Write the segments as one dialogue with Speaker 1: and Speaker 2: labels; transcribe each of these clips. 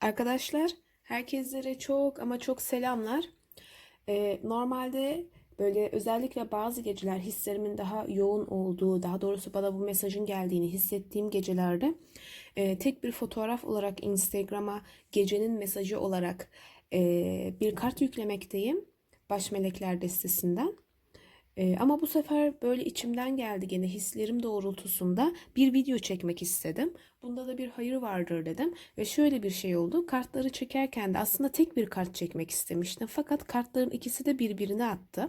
Speaker 1: Arkadaşlar, herkeslere çok ama çok selamlar. Ee, normalde böyle özellikle bazı geceler hislerimin daha yoğun olduğu, daha doğrusu bana bu mesajın geldiğini hissettiğim gecelerde e, tek bir fotoğraf olarak Instagram'a gecenin mesajı olarak e, bir kart yüklemekteyim. Baş Melekler destesinden. Ee, ama bu sefer böyle içimden geldi gene hislerim doğrultusunda bir video çekmek istedim. Bunda da bir hayır vardır dedim ve şöyle bir şey oldu. Kartları çekerken de aslında tek bir kart çekmek istemiştim. Fakat kartların ikisi de birbirine attı.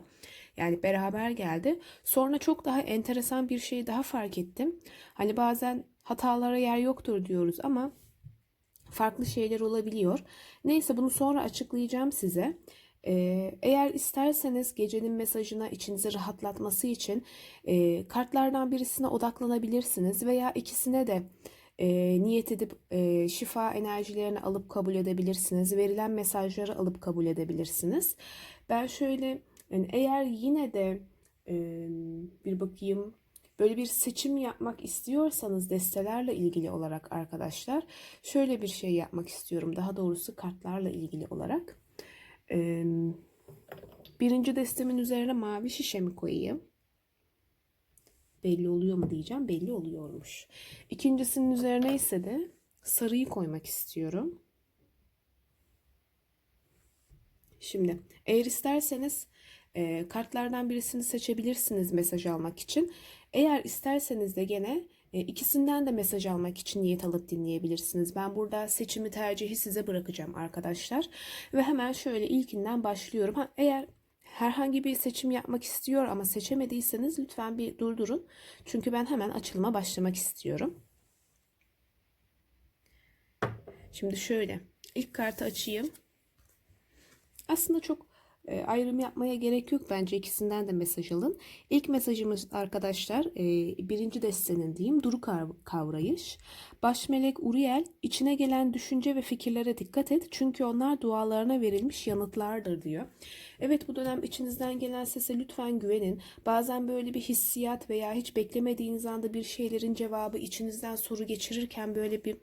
Speaker 1: Yani beraber geldi. Sonra çok daha enteresan bir şey daha fark ettim. Hani bazen hatalara yer yoktur diyoruz ama farklı şeyler olabiliyor. Neyse bunu sonra açıklayacağım size. Eğer isterseniz gecenin mesajına içinizi rahatlatması için kartlardan birisine odaklanabilirsiniz veya ikisine de niyet edip şifa enerjilerini alıp kabul edebilirsiniz. Verilen mesajları alıp kabul edebilirsiniz. Ben şöyle eğer yine de bir bakayım böyle bir seçim yapmak istiyorsanız destelerle ilgili olarak arkadaşlar şöyle bir şey yapmak istiyorum. Daha doğrusu kartlarla ilgili olarak. Birinci destemin üzerine mavi şişe mi koyayım? Belli oluyor mu diyeceğim. Belli oluyormuş. İkincisinin üzerine ise de sarıyı koymak istiyorum. Şimdi eğer isterseniz e, kartlardan birisini seçebilirsiniz mesaj almak için. Eğer isterseniz de gene ikisinden de mesaj almak için niyet alıp dinleyebilirsiniz. Ben burada seçimi tercihi size bırakacağım arkadaşlar. Ve hemen şöyle ilkinden başlıyorum. Ha, eğer herhangi bir seçim yapmak istiyor ama seçemediyseniz lütfen bir durdurun. Çünkü ben hemen açılıma başlamak istiyorum. Şimdi şöyle ilk kartı açayım. Aslında çok e, ayrım yapmaya gerek yok bence ikisinden de mesaj alın. İlk mesajımız arkadaşlar e, birinci destenin diyeyim duru kavrayış. Baş melek Uriel içine gelen düşünce ve fikirlere dikkat et çünkü onlar dualarına verilmiş yanıtlardır diyor. Evet bu dönem içinizden gelen sese lütfen güvenin. Bazen böyle bir hissiyat veya hiç beklemediğiniz anda bir şeylerin cevabı içinizden soru geçirirken böyle bir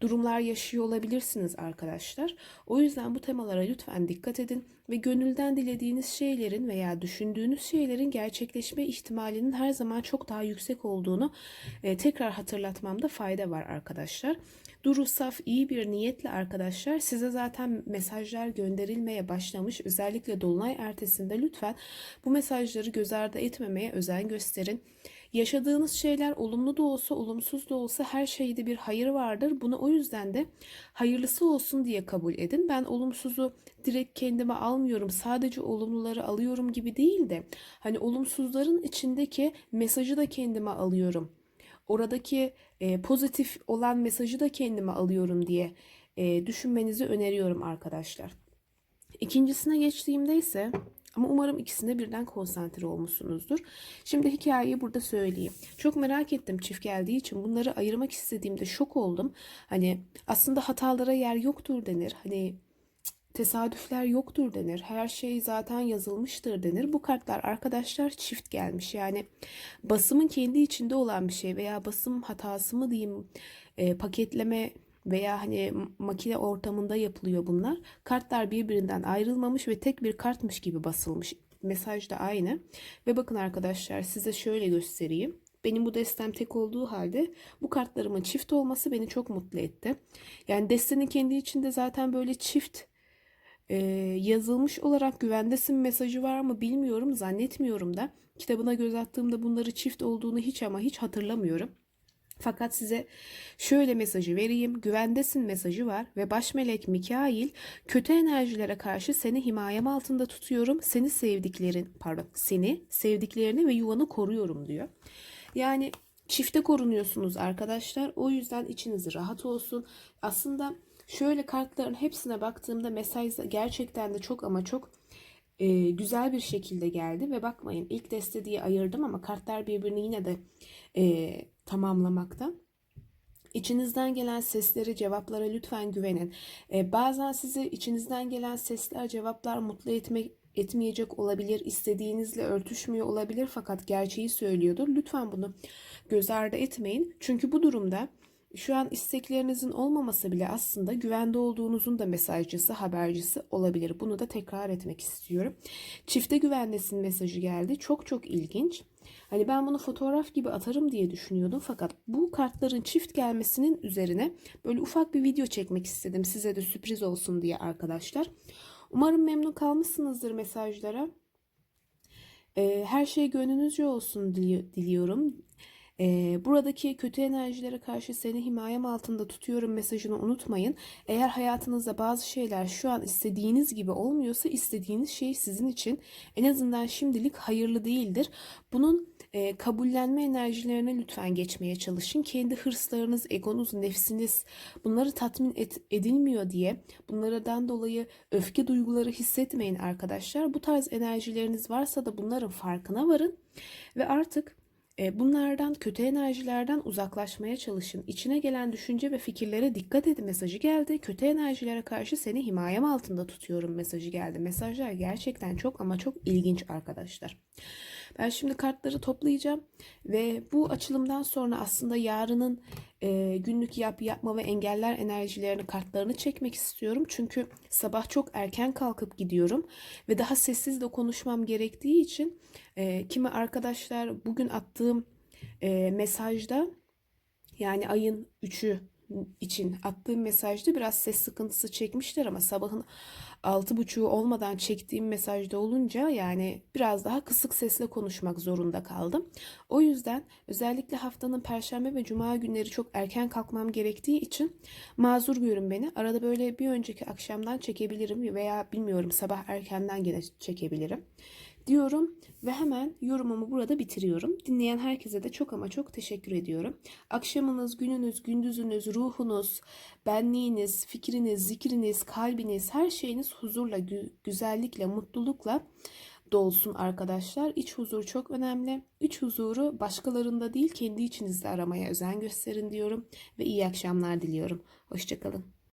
Speaker 1: durumlar yaşıyor olabilirsiniz arkadaşlar. O yüzden bu temalara lütfen dikkat edin ve gönülden dilediğiniz şeylerin veya düşündüğünüz şeylerin gerçekleşme ihtimalinin her zaman çok daha yüksek olduğunu e, tekrar hatırlatmamda fayda var arkadaşlar. Duru saf iyi bir niyetle arkadaşlar size zaten mesajlar gönderilmeye başlamış. Özellikle dolunay ertesinde lütfen bu mesajları göz ardı etmemeye özen gösterin. Yaşadığınız şeyler olumlu da olsa olumsuz da olsa her şeyde bir hayır vardır. Bunu o yüzden de hayırlısı olsun diye kabul edin. Ben olumsuzu direkt kendime almıyorum. Sadece olumluları alıyorum gibi değil de hani olumsuzların içindeki mesajı da kendime alıyorum. Oradaki e, pozitif olan mesajı da kendime alıyorum diye e, düşünmenizi öneriyorum arkadaşlar. İkincisine geçtiğimde ise ama umarım ikisinde birden konsantre olmuşsunuzdur. Şimdi hikayeyi burada söyleyeyim. Çok merak ettim çift geldiği için bunları ayırmak istediğimde şok oldum. Hani aslında hatalara yer yoktur denir. Hani tesadüfler yoktur denir. Her şey zaten yazılmıştır denir. Bu kartlar arkadaşlar çift gelmiş. Yani basımın kendi içinde olan bir şey veya basım hatası mı diyeyim e, paketleme veya hani makine ortamında yapılıyor bunlar. Kartlar birbirinden ayrılmamış ve tek bir kartmış gibi basılmış. Mesaj da aynı. Ve bakın arkadaşlar size şöyle göstereyim. Benim bu destem tek olduğu halde bu kartlarımın çift olması beni çok mutlu etti. Yani destenin kendi içinde zaten böyle çift e, yazılmış olarak güvendesin mesajı var mı bilmiyorum zannetmiyorum da. Kitabına göz attığımda bunları çift olduğunu hiç ama hiç hatırlamıyorum. Fakat size şöyle mesajı vereyim. Güvendesin mesajı var ve baş melek Mikail kötü enerjilere karşı seni himayem altında tutuyorum. Seni sevdiklerin pardon seni sevdiklerini ve yuvanı koruyorum diyor. Yani çifte korunuyorsunuz arkadaşlar. O yüzden içiniz rahat olsun. Aslında şöyle kartların hepsine baktığımda mesaj gerçekten de çok ama çok e, güzel bir şekilde geldi ve bakmayın ilk deste diye ayırdım ama kartlar birbirini yine de e, tamamlamakta. İçinizden gelen sesleri, cevaplara lütfen güvenin. E, bazen sizi içinizden gelen sesler, cevaplar mutlu etmek etmeyecek olabilir, istediğinizle örtüşmüyor olabilir fakat gerçeği söylüyordur. Lütfen bunu göz ardı etmeyin. Çünkü bu durumda şu an isteklerinizin olmaması bile aslında güvende olduğunuzun da mesajcısı, habercisi olabilir. Bunu da tekrar etmek istiyorum. Çifte güvendesin mesajı geldi. Çok çok ilginç. Hani ben bunu fotoğraf gibi atarım diye düşünüyordum fakat bu kartların çift gelmesinin üzerine böyle ufak bir video çekmek istedim. Size de sürpriz olsun diye arkadaşlar. Umarım memnun kalmışsınızdır mesajlara. Ee, Her şey gönlünüzce olsun dili- diliyorum. Ee, buradaki kötü enerjilere karşı seni himayem altında tutuyorum mesajını unutmayın. Eğer hayatınızda bazı şeyler şu an istediğiniz gibi olmuyorsa istediğiniz şey sizin için en azından şimdilik hayırlı değildir. Bunun e, kabullenme enerjilerine lütfen geçmeye çalışın. Kendi hırslarınız, egonuz, nefsiniz bunları tatmin et- edilmiyor diye bunlardan dolayı öfke duyguları hissetmeyin arkadaşlar. Bu tarz enerjileriniz varsa da bunların farkına varın ve artık e, Bunlardan, kötü enerjilerden uzaklaşmaya çalışın. İçine gelen düşünce ve fikirlere dikkat edin mesajı geldi. Kötü enerjilere karşı seni himayem altında tutuyorum mesajı geldi. Mesajlar gerçekten çok ama çok ilginç arkadaşlar. Ben şimdi kartları toplayacağım ve bu açılımdan sonra aslında yarının e, günlük yap yapma ve engeller enerjilerini kartlarını çekmek istiyorum. Çünkü sabah çok erken kalkıp gidiyorum ve daha sessiz de konuşmam gerektiği için e, kimi arkadaşlar bugün attığım e, mesajda yani ayın 3'ü için attığım mesajda biraz ses sıkıntısı çekmişler ama sabahın altı buçuğu olmadan çektiğim mesajda olunca yani biraz daha kısık sesle konuşmak zorunda kaldım. O yüzden özellikle haftanın perşembe ve cuma günleri çok erken kalkmam gerektiği için mazur görün beni. Arada böyle bir önceki akşamdan çekebilirim veya bilmiyorum sabah erkenden gene çekebilirim diyorum ve hemen yorumumu burada bitiriyorum. Dinleyen herkese de çok ama çok teşekkür ediyorum. Akşamınız, gününüz, gündüzünüz, ruhunuz, benliğiniz, fikriniz, zikriniz, kalbiniz, her şeyiniz huzurla, gü- güzellikle, mutlulukla dolsun arkadaşlar. İç huzur çok önemli. İç huzuru başkalarında değil kendi içinizde aramaya özen gösterin diyorum ve iyi akşamlar diliyorum. Hoşçakalın.